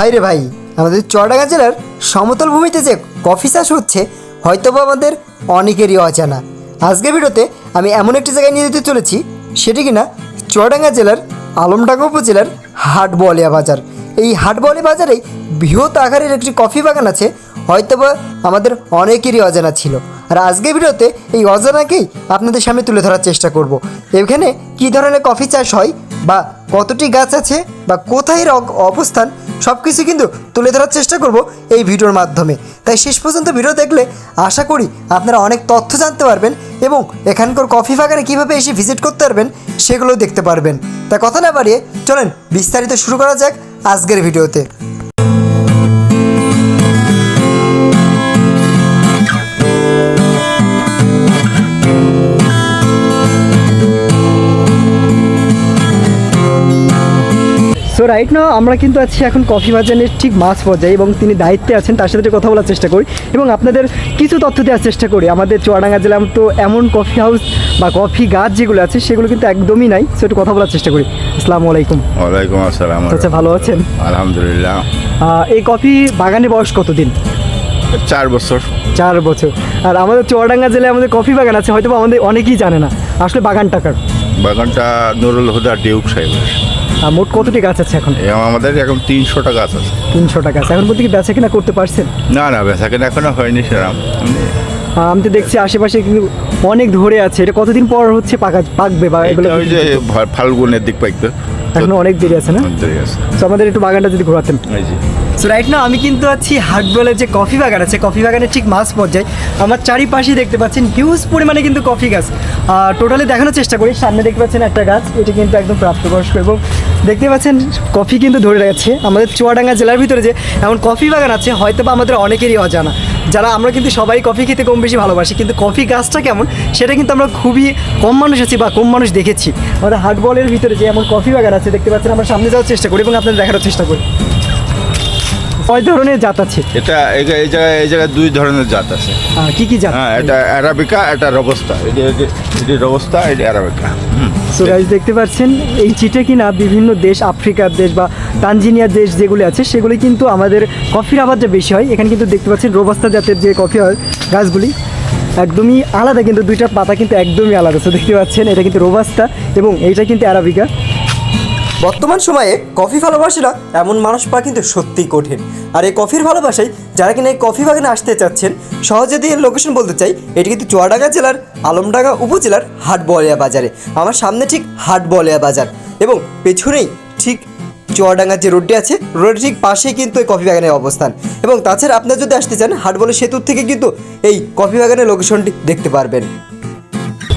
ভাই রে ভাই, আমাদের চুয়াডাঙ্গা জেলার সমতল ভূমিতে যে কফি চাষ হচ্ছে হয়তো বা আমাদের অনেকেরই অজানা। আজকের ভিডিওতে আমি এমন একটি জায়গায় নিয়ে যেতে চলেছি, সেটি কিনা চুয়াডাঙ্গা জেলার আলমডাঙ্গা উপজেলার হাটবলিয়া বাজার। এই হাটবলিয়া বাজারেই বৃহৎ আকারের একটি কফি বাগান আছে, হয়তোবা আমাদের অনেকেরই অজানা ছিল। আর আজকের ভিডিওতে এই অজানাকেই আপনাদের সামনে তুলে ধরার চেষ্টা করব। এখানে কী ধরনের কফি চাষ হয় বা কতটি গাছ আছে বা কোথায় অবস্থান সব কিছু কিন্তু তুলে ধরার চেষ্টা করব এই ভিডিওর মাধ্যমে। তাই শেষ পর্যন্ত ভিডিও দেখলে আশা করি আপনারা অনেক তথ্য জানতে পারবেন এবং এখানকার কফি বাগানে কীভাবে এসে ভিজিট করতে পারবেন সেগুলো দেখতে পারবেন। তা কথা না বাড়িয়ে চলেন বিস্তারিত শুরু করা যাক আজকের ভিডিওতে। সো রাইট না আমরা কিন্তু আছি এখন কফি বাজারের ঠিক মাছ পর্যায়ে এবং তিনি দায়িত্বে আছেন তার সাথে কথা বলার চেষ্টা করি এবং আপনাদের কিছু তথ্য দেওয়ার চেষ্টা করি। আমাদের চুয়াডাঙ্গা জেলায় তো এমন কফি হাউস বা কফি গাছ যেগুলো আছে সেগুলো কিন্তু একদমই নাই। সো একটু কথা বলার চেষ্টা করি। আসসালামু আলাইকুম। ওয়ালাইকুম আসসালাম। আচ্ছা ভালো আছেন? আলহামদুলিল্লাহ। এই কফি বাগানের বয়স কতদিন? চার বছর। চার বছর। আর আমাদের চুয়াডাঙ্গা জেলায় আমাদের কফি বাগান আছে হয়তো বা আমাদের অনেকেই জানে না। আসলে বাগান টাকার বাগানটা নুরুল হুদা ডিউক সাহেবের। মোট কতটি গাছ আছে এখন? আমাদের এখন তিনশোটা গাছ আছে। তিনশোটা গাছ। এখন বলতে কি বেচা কিনা করতে পারছেন? না না বেচা কিনা এখনও হয়নি সেরাম আমি তো দেখছি আশেপাশে কিন্তু অনেক ধরে আছে। এটা কতদিন পর হচ্ছে পাকা পাকবে বা এগুলো ওই যে ফাল্গুনের দিক পাইতো। এখনও অনেক দেরি আছে না? তো আমাদের একটু বাগানটা যদি ঘোরাতেন। সো রাইট না আমি কিন্তু আছি হাটবলের যে কফি বাগান আছে কফি বাগানের ঠিক মাঝ পর্যায়ে। আমার চারিপাশেই দেখতে পাচ্ছেন হিউজ পরিমাণে কিন্তু কফি গাছ। টোটালি দেখানোর চেষ্টা করি। সামনে দেখতে পাচ্ছেন একটা গাছ এটা কিন্তু একদম প্রাপ্তবয়স্ক এবং দেখতে পাচ্ছেন কফি কিন্তু ধরে গেছে আমাদের চুয়াডাঙ্গা জেলার ভিতরে যে এমন কফি বাগান আছে হয়তো বা আমাদের অনেকেরই অজানা। যারা আমরা কিন্তু সবাই কফি খেতে কম বেশি ভালোবাসি, কিন্তু কফি গাছটা কেমন, সেটা কিন্তু আমরা খুবই কম মানুষ আছি বা কম মানুষ দেখেছি। আমাদের হাটবলের ভিতরে যে এমন কফি বাগান আছে, দেখতে পাচ্ছেন, আমরা সামনে যাওয়ার চেষ্টা করি এবং আপনাদের দেখানোর চেষ্টা করি। কয় ধরনের জাত আছে? এটা এই জায়গায় এই জায়গায় দুই ধরনের জাত আছে। কি কি জাত? হ্যাঁ এটা অ্যারাবিকা এটা রবস্তা। এটি রবস্তা এটি অ্যারাবিকা। সো গাইজ দেখতে পাচ্ছেন এই চিটে কিনা বিভিন্ন দেশ আফ্রিকার দেশ বা তানজিনিয়ার দেশ যেগুলি আছে সেগুলি কিন্তু আমাদের কফির আবাদটা বেশি হয়। এখানে কিন্তু দেখতে পাচ্ছেন রোবাস্তা জাতের যে কফি হয় গাছগুলি একদমই আলাদা কিন্তু দুইটার পাতা কিন্তু একদমই আলাদা। তো দেখতে পাচ্ছেন এটা কিন্তু রোবাস্তা এবং এইটা কিন্তু অ্যারাবিকা। বর্তমান সময়ে কফি ভালোবাসীরা এমন মানুষ পাওয়া কিন্তু সত্যিই কঠিন। আর এই কফির ভালোবাসায় যারা কিনা এই কফি বাগানে আসতে চাচ্ছেন, সহজে দিয়ে লোকেশন বলতে চাই, এটি কিন্তু চুয়াডাঙ্গা জেলার আলমডাঙ্গা উপজেলার হাটবলিয়া বাজারে। আমার সামনে ঠিক হাটবলিয়া বাজার এবং পেছনেই ঠিক চুয়াডাঙ্গা যে রোডটি আছে, রোডের ঠিক পাশেই কিন্তু এই কফি বাগানের অবস্থান। এবং তাছাড়া আপনারা যদি আসতে চান হাটবলি সেতুর থেকে কিন্তু এই কফি বাগানের লোকেশনটি দেখতে পারবেন।